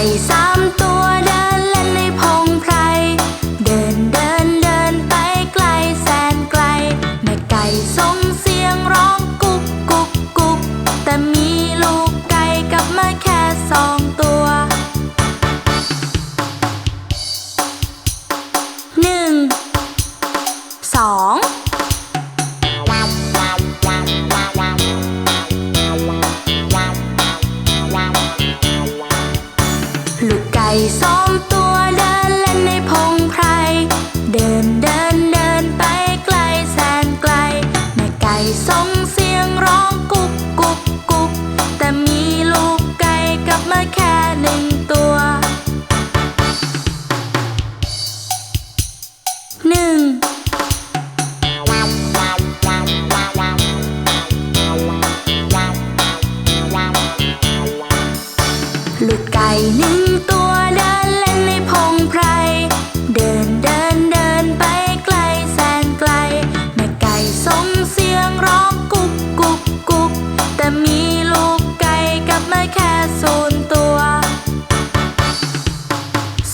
ไก่สามตัวเดินเล่นในพงไพร เดินเดินเดินไปไกลแสนไกล แม่ไก่ส่งเสียงร้องกุกกุกกุกแต่มีลูกไก่กลับมาแค่สอง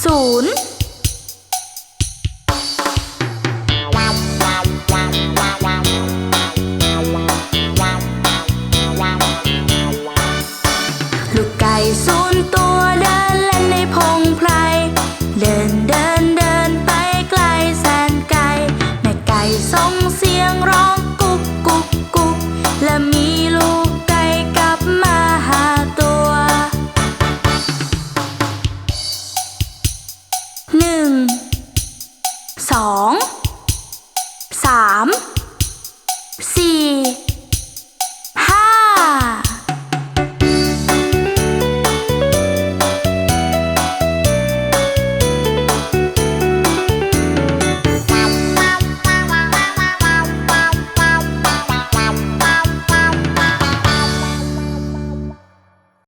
0